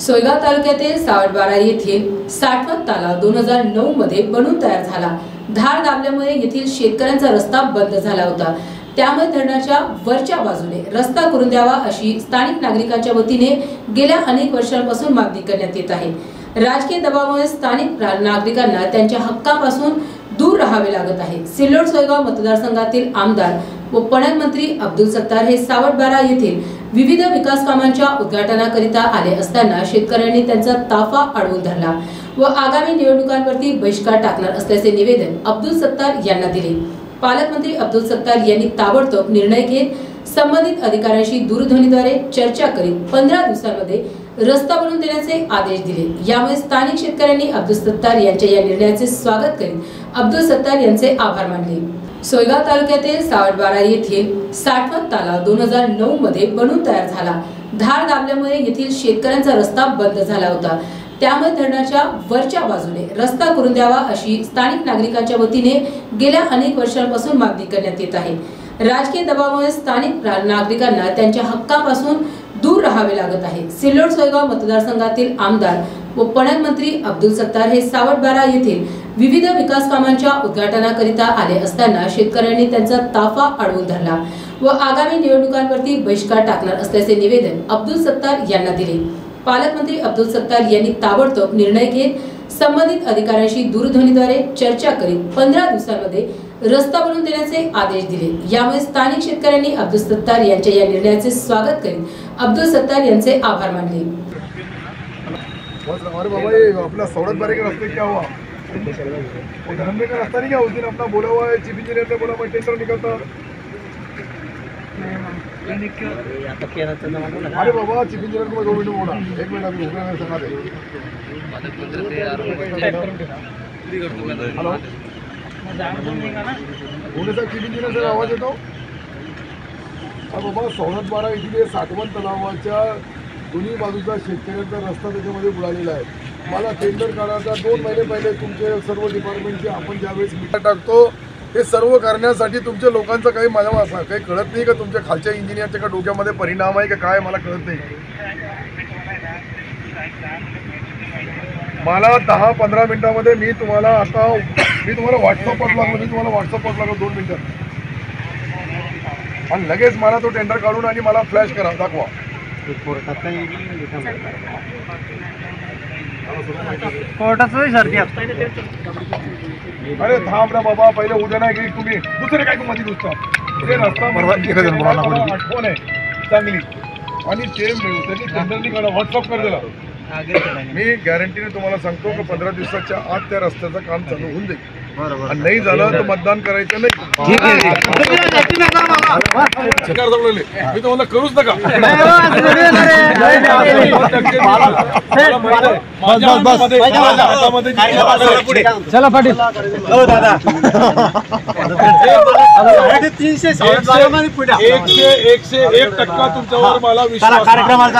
सोयगाव तालुक्यातील सावडबारा येथे साठवत तलाव दोन हजार नऊ मध्ये बनून तयार झाला. धार दाबल्यामुळे येथील शेतकऱ्यांचा रस्ता बंद झाला होता. त्यामुळे धरणाच्या वरच्या बाजूने रस्ता करून द्यावा अशी स्थानिक नागरिकांच्या वतीने गेल्या अनेक वर्षांपासून मागणी करण्यात येत आहे. राजकीय दबावामुळे स्थानिक नागरिकांना त्यांच्या हक्कापासून दूर राहावे लागत आहे. सिल्लोड सोयगाव मतदारसंघातील आमदार व पणन मंत्री अब्दुल सत्तार हे सावटबारा येथील विविध विकास कामांच्या उद्घाटनाकरिता आले असताना शेतकऱ्यांनी त्यांचा ताफा अडवून धरला व आगामी निवडणुकांवरती बहिष्कार टाकणार असल्याचे निवेदन अब्दुल सत्तार यांना दिले. पालकमंत्री अब्दुल सत्तार यांनी ताबडतोब निर्णय घेत संबंधित अधिकाऱ्यांशी दूरध्वनीद्वारे चर्चा करीत पंधरा दिवसांमध्ये रस्ता बनवून देण्याचे आदेश दिले. यामुळे स्थानिक शेतकऱ्यांनी अब्दुल सत्तार यांच्या या निर्णयाचे स्वागत करीत अब्दुल सत्तार यांचे आभार मानले. सोयगाव तालुक्यातील सावडबारा येथील साठवत तलाव दोन हजार नऊ मध्ये बनून तयार झाला. धार दाबल्यामुळे येथील शेतकऱ्यांचा रस्ता बंद झाला होता. त्यामुळे धरणाच्या वरच्या बाजूने रस्ता करून द्यावा अशी स्थानिक नागरिकांच्या वतीने गेल्या अनेक वर्षांपासून मागणी करण्यात येत आहे. राजकीय दबावामुळे स्थानिक नागरिकांना त्यांच्या हक्कापासून दूर राहावे लागत आहे. सिल्लोड सोयगाव मतदारसंघातील आमदार व पणन मंत्री अब्दुल सत्तार हे सावटबारा येथील विविध विकास कामांच्या उद्घाटनाकरिता आले असताना शेतकऱ्यांनी त्यांचा ताफा अडवून धरला व आगामी निवडणुकांवरती बहिष्कार टाकणार असल्याचे निवेदन अब्दुल सत्तार यांना दिले. पालकमंत्री अब्दुल सत्तार यांनी ताबडतोब निर्णय घेत संबंधित अधिकाऱ्यांशी दूरध्वनीद्वारे चर्चा करीत पंधरा दिवसांमध्ये रस्ता बनवून देण्याचे आदेश दिले. यामुळे स्थानिक शेतकऱ्यांनी अब्दुल सत्तार यांच्या या निर्णयाचे स्वागत करीत अब्दुल सत्तार यांचे आभार मानले. बस अरे बाबा ये अपना सौरत बारे का रास्ते क्या हुआ वो धर्मे का रास्ता नहीं क्या उस दिन अपना बोला हुआ है चीफ इंजीनियर ने बोला मैं टेंडर निकलता अरे बाबा चीफ इंजीनियर को मैं दो मिनट में बोला. एक मिनट अभी संगा दे हेलो? बोले किती चीफ इंजिनियर आवाज येतो. हा बाबा सवलत बारा इथले साठवण तलावाच्या दोन्ही बाजूचा शेतकऱ्यांचा रस्ता त्याच्यामध्ये बुडालेला आहे. मला टेंडर काढायचा दोन महिने पहिले तुमचे सर्व डिपार्टमेंटचे आपण ज्यावेळेस मीटर टाकतो हे सर्व करण्यासाठी तुमच्या लोकांचा काही माझ्या असा काही कळत नाही का? तुमच्या खालच्या इंजिनियरच्या का डोक्यामध्ये परिणाम आहे का? काय? मला कळत नाही. मला दहा पंधरा मिनिटामध्ये मी तुम्हाला आता मी तुम्हाला व्हॉट्सअपवर लागलो मी तुम्हाला व्हॉट्सअपवर लागलो दोन मिनिटं. आणि लगेच मला तो टेंडर काढून आणि मला फ्लॅश करा दाखवा. कोर्टाचं सर्दी अरे थांब ना बाबा पहिले उद्या नाही की तुम्ही. दुसरे काय मध्ये दुसता ते रस्ता आठवण आहे. चांगली. आणि ते मिळू त्यांनी टेंडरनी काढा. व्हॉट्सअप कर दिला मी गॅरंटीने तुम्हाला सांगतो की पंधरा दिवसाच्या आत त्या रस्त्याचं काम चालू होऊन जाईल. आणि नाही झालं तर मतदान करायचं नाही. सरकार. मी तुम्हाला करूच नका. चला पाटील. तीनशे एकशे एकशे एक टक्का तुमच्यावर मला विश्वास आहे. कार्यक्रमाला